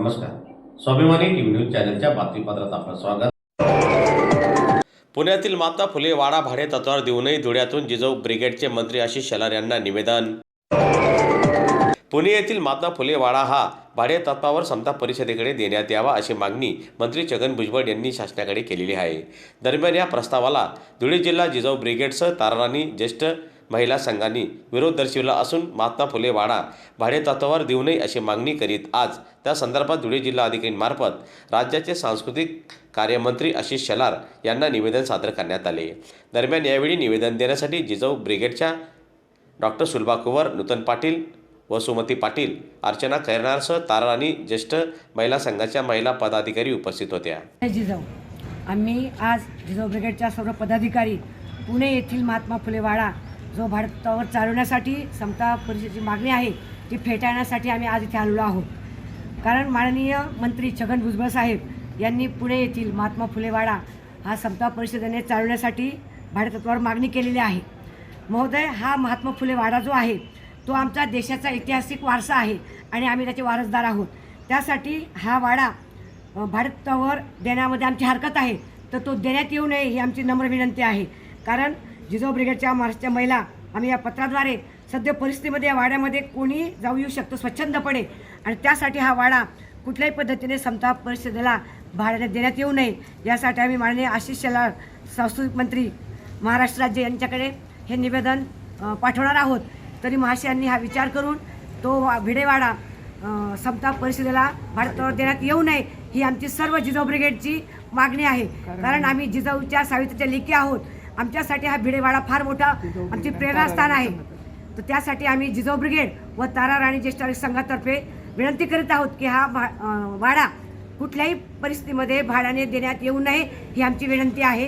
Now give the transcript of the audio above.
नमस्कार. स्वाभिमानी TV news चॅनलच्या बातमीपत्रात आपलं स्वागत. पुण्यातील माता फुले वाडा भाडे तत्वावर देऊनही धुळ्यातून जिजाऊ ब्रिगेडचे मंत्री आशिष शेलार यांना निवेदन. पुणे येथील माता फुले वाडा हा भाडे तत्वावर समता परिषदेकडे देण्यात यावा अशी मागणी मंत्री छगन भुजबळ यांनी शासनाकडे केलेली आहे. दरम्यान या प्रस्तावाला धुळे जिल्हा जिजाऊ ब्रिगेडसह ताराराणी ज्येष्ठ महिला संघांनी विरोध दर्शविला असून महात्मा फुले वाडा भाडेतत्वावर देऊ नये अशी मागणी करीत आज त्या संदर्भात धुळे जिल्हा अधिकारीमार्फत राज्याचे सांस्कृतिक कार्यमंत्री आशिष शेलार यांना निवेदन सादर करण्यात आले. दरम्यान यावेळी निवेदन देण्यासाठी जिजाऊ ब्रिगेडच्या डॉक्टर सुलभा कुवर नूतन पाटील वसुमती पाटील अर्चना खैरनारसह ताराराणी ज्येष्ठ महिला संघाच्या महिला पदाधिकारी उपस्थित होत्या. जिजाऊ आम्ही आज जिजाऊ ब्रिगेडच्या सर्व पदाधिकारी पुणे येथील महात्मा फुले वाडा जो भारतावर चालवण्यासाठी समता परिषदेची मागणी आहे ती फेटाळण्यासाठी आम्ही आज इथे आलेलो आहोत. कारण माननीय मंत्री छगन भुजबळ साहेब यांनी पुणे येथील महात्मा फुलेवाडा हा समता परिषदेने चालवण्यासाठी भारतत्वावर मागणी केलेली आहे. महोदय हा महात्मा फुले वाडा जो आहे तो आमचा देशाचा ऐतिहासिक वारसा आहे आणि आम्ही त्याचे वारसदार आहोत. त्यासाठी हा वाडा भारतावर देण्यामध्ये आमची हरकत आहे तर तो देण्यात येऊ नये ही आमची नम्र विनंती आहे. कारण जिजाऊ ब्रिगेडच्या महाराष्ट्रच्या महिला आम्ही या पत्राद्वारे सध्या परिस्थितीमध्ये या वाड्यामध्ये कोणी जाऊ येऊ शकतो स्वच्छंदपणे. आणि त्यासाठी हा वाडा कुठल्याही पद्धतीने समता परिषदेला भाड्याने देण्यात येऊ नये यासाठी आम्ही माननीय आशिष शेलार सांस्कृतिक मंत्री महाराष्ट्र राज्य यांच्याकडे हे निवेदन पाठवणार आहोत. तरी महाशयांनी हा विचार करून तो भिडेवाडा समता परिषदेला भारतावर देण्यात येऊ नये ही आमची सर्व जिजाऊ ब्रिगेडची मागणी आहे. कारण आम्ही जिजाऊच्या सावित्रीच्या लेखी आहोत. आमच्यासाठी हा भिडेवाडा फार मोठा आमची प्रेरणास्थान आहे. तर त्यासाठी आम्ही जिजाऊ ब्रिगेड व तारा राणी ज्येष्ठ संघातर्फे विनंती करीत आहोत की हा वाडा कुठल्याही परिस्थितीमध्ये भाड्याने देण्यात येऊ नये ही आमची विनंती आहे.